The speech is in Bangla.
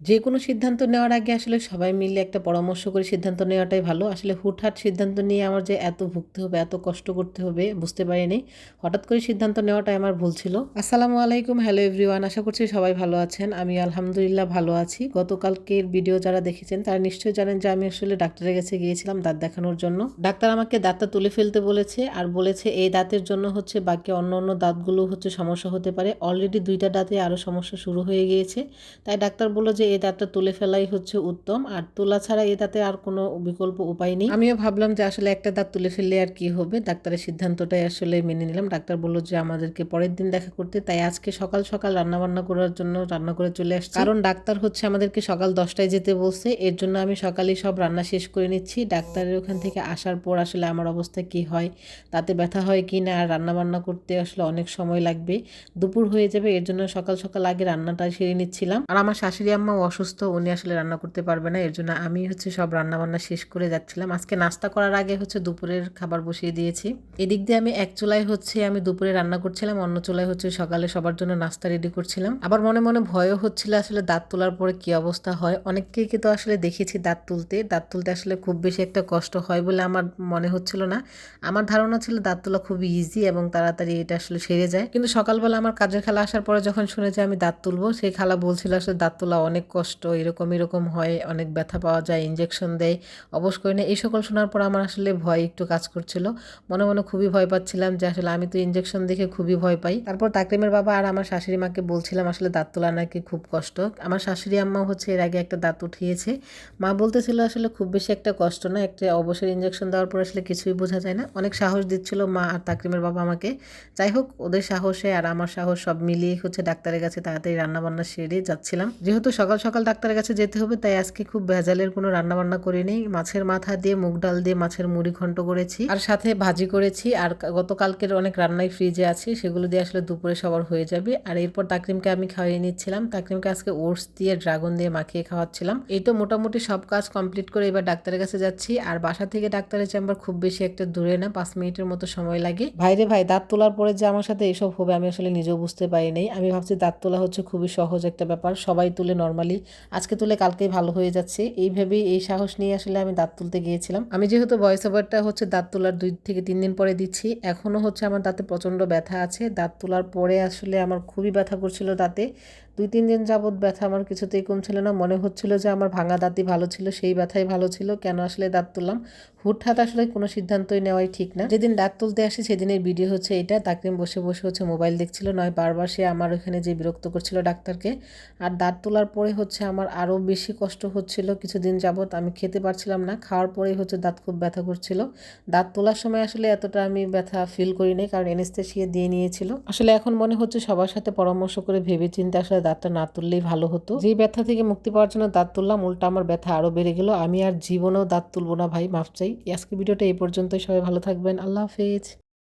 যে কোনো সিদ্ধান্ত নেওয়ার আগে আসলে সবাই মিলে একটা পরামর্শ করে সিদ্ধান্ত নেওয়াটাই ভালো। আসলে হুটহাট সিদ্ধান্ত নিয়ে আমার যে এত ভুগতে হবে, এত কষ্ট করতে হবে বুঝতে পারিনি। হঠাৎ করে সিদ্ধান্ত নেওয়াটাই আমার ভুল ছিল। আসসালামু আলাইকুম, হ্যালো এভরিওয়ান। আশা করছি সবাই ভালো আছেন। আমি আলহামদুলিল্লাহ ভালো আছি। গতকালকের ভিডিও যারা দেখেছেন, তারা নিশ্চয়ই জানেন যে আমি আসলে ডাক্তারের কাছে গিয়েছিলাম দাঁত দেখানোর জন্য। ডাক্তার আমাকে দাঁতটা তুলে ফেলতে বলেছে আর বলেছে এই দাঁতের জন্য হচ্ছে বাকি অন্য অন্য দাঁতগুলো হচ্ছে সমস্যা হতে পারে। অলরেডি দুইটা দাঁতে আরও সমস্যা শুরু হয়ে গিয়েছে। তাই ডাক্তার বলল যে এই দাঁতটা তুলে ফেলাই হচ্ছে উত্তম। আর তোলা ছাড়া এই দাঁতে আর কোনো বিকল্প উপায় নেই। আমিও ভাবলাম যে আসলে একটা দাঁত তুলে ফেললে আর কি হবে। ডাক্তারের সিদ্ধান্তটাই আসলে মেনে নিলাম। ডাক্তার বলল যে আমাদেরকে পরের দিন দেখা করতে। তাই আজকে সকাল সকাল রান্না বান্না করার জন্য রান্না করে চলে আসছি। কারণ ডাক্তার হচ্ছে আমাদেরকে সকাল দশটায় যেতে বলছে। এর জন্য আমি সকালেই সব রান্না শেষ করে নিচ্ছি। ডাক্তারের ওখান থেকে আসার পর আসলে আমার অবস্থা কি হয়, তাতে ব্যথা হয় কি না, আর রান্না বান্না করতে আসলে অনেক সময় লাগবে। দুপুর হয়ে যাবে। এর জন্য সকাল সকাল আগে রান্নাটা সেরে নিচ্ছিলাম। আর আমার শাশুড়ি আম্মা অসুস্থ, উনি আসলে রান্না করতে পারবে না, এর জন্য আমি হচ্ছে সব রান্না বান্না শেষ করে যাচ্ছিলাম। আজকে নাস্তা করার আগে হচ্ছে দুপুরের খাবার বসিয়ে দিয়েছি। এদিক দিয়ে আমি এক চুলায় হচ্ছে আমি দুপুরে রান্না করছিলাম, অন্য চুলায় হচ্ছে সকালে সবার জন্য নাস্তা রেডি করছিলাম। আবার মনে মনে ভয়ও হচ্ছিল আসলে দাঁত তোলার পরে কি অবস্থা হয়। অনেককেই তো আসলে দেখেছি দাঁত তুলতে। দাঁত তুলতে আসলে খুব বেশি একটা কষ্ট হয় বলে আমার মনে হচ্ছিল না। আমার ধারণা ছিল দাঁত তোলা খুব ইজি এবং তাড়াতাড়ি এটা আসলে সেরে যায়। কিন্তু সকালবেলা আমার কাজের খেলা আসার পরে যখন শুনেছি আমি দাঁত তুলবো, সেই খালা বলছিল আসলে দাঁত তোলা অনেক কষ্ট, এরকম এরকম হয়, অনেক ব্যথা পাওয়া যায় ইঞ্জেকশন দেয়। অবশ করে না, এই সকল শোনার পর আমার আসলে ভয় একটু কাজ করছিল। মনে মনে খুবই ভয় পাচ্ছিলাম যে আসলে আমি তো ইঞ্জেকশন দেখে খুবই ভয় পাই। তারপর তাকরিমের বাবা আর আমার শাশুড়ি মাকে বলছিলাম, আসলে দাঁত তোলা নাকি খুব কষ্ট? আমার শাশুড়ি আম্মা হচ্ছে এর আগে একটা দাঁত উঠিয়েছে। মা বলতেছিল, আসলে খুব বেশি একটা কষ্ট না, একটা অবসর ইঞ্জেকশন দেওয়ার পর আসলে কিছুই বোঝা যায় না। অনেক সাহস দিচ্ছিল মা আর তাকরিমের বাবা আমাকে। যাই হোক, ওদের সাহসে আর আমার সাহস সব মিলিয়ে হচ্ছে ডাক্তারের কাছে তাড়াতাড়ি রান্না বান্না সেরে যাচ্ছিলাম। যেহেতু সকাল সকাল সকাল ডাক্তারের কাছে যেতে হবে, তাই আজকে খুব ভেজালের কোনো রান্না বান্না করিনি। মাছের মাথা দিয়ে, মুগ ডাল দিয়ে মাছের মুড়ি ঘন্ট করেছি। আর সাথে ভাজি করেছি। আর গতকালকের অনেক রান্নাই ফ্রিজে আছে, সেগুলো দিয়ে আসলে দুপুরে সবার হয়ে যাবে। আর এরপর তাকরিমকে আমি খাওয়াই নিচ্ছিলাম। তাকরিমকে আজকে ওটস দিয়ে, ড্রাগন দিয়ে মাখিয়ে খাওয়াচ্ছিলাম। এই তো মোটামুটি সব কাজ কমপ্লিট করে এবার ডাক্তারের কাছে যাচ্ছি। আর বাসা থেকে ডাক্তারের চেম্বার খুব বেশি একটা দূরে না, পাঁচ মিনিটের মতো সময় লাগে। ভাইরে ভাই, দাঁত তোলার পরে যে আমার সাথে এসব হবে আমি আসলে নিজেও বুঝতে পারি নাই। আমি ভাবছি দাঁত তোলা হচ্ছে খুবই সহজ একটা ব্যাপার। সবাই তুলে নর্মালি আজকে তুলে কালকেই ভালো হয়ে যাচ্ছে। এইভাবেই এই সাহস নিয়ে আসলে আমি দাঁত তুলতে গিয়েছিলাম। আমি যেহেতু ভয়েস ওভারটা হচ্ছে দাঁত তোলার দুই থেকে তিন দিন পরে দিচ্ছি, এখনও হচ্ছে আমার দাঁতে প্রচণ্ড ব্যথা আছে। দাঁত তোলার পরে আসলে আমার খুবই ব্যথা করছিল দাঁতে। দুই তিন দিন যাবৎ ব্যথা আমার কিছুতেই কমছিল না। মনে হচ্ছিল যে আমার ভাঙা দাঁতই ভালো ছিল, সেই ব্যথাই ভালো ছিল। কেন আসলে দাঁত তুললাম? হুটহাট আসলে কোনো সিদ্ধান্তই নেওয়াই ঠিক না। যেদিন দাঁত তুলতে আসি সেদিনের ভিডিও হচ্ছে এটা। তাকরিম বসে বসে হচ্ছে মোবাইল দেখছিল, নয় বারবার সে আমার ওখানে যে বিরক্ত করছিল ডাক্তারকে। আর দাঁত তোলার পরে হচ্ছে আমার আরও বেশি কষ্ট হচ্ছিল কিছুদিন যাবৎ, আমি খেতে পারছিলাম না, খাওয়ার পরেই হচ্ছে দাঁত খুব ব্যথা করছিল। দাঁত তোলার সময় আসলে এতটা আমি ব্যথা ফিল করিনি কারণ এনেস্থেশিয়া দিয়ে নিয়েছিল। আসলে এখন মনে হচ্ছে সবার সাথে পরামর্শ করে ভেবে চিন্তে আসলে দাঁতটা না তুললেই ভালো হতো। যেই ব্যথা থেকে মুক্তি পাওয়ার জন্য দাঁত তুললাম, উল্টা আমার ব্যথা আরও বেড়ে গেল। আমি আর জীবনেও দাঁত তুলবো না ভাই, মাফ চাই। আজকে ভিডিওটা এই পর্যন্তই, সবাই ভালো থাকবেন, আল্লাহ হাফেজ।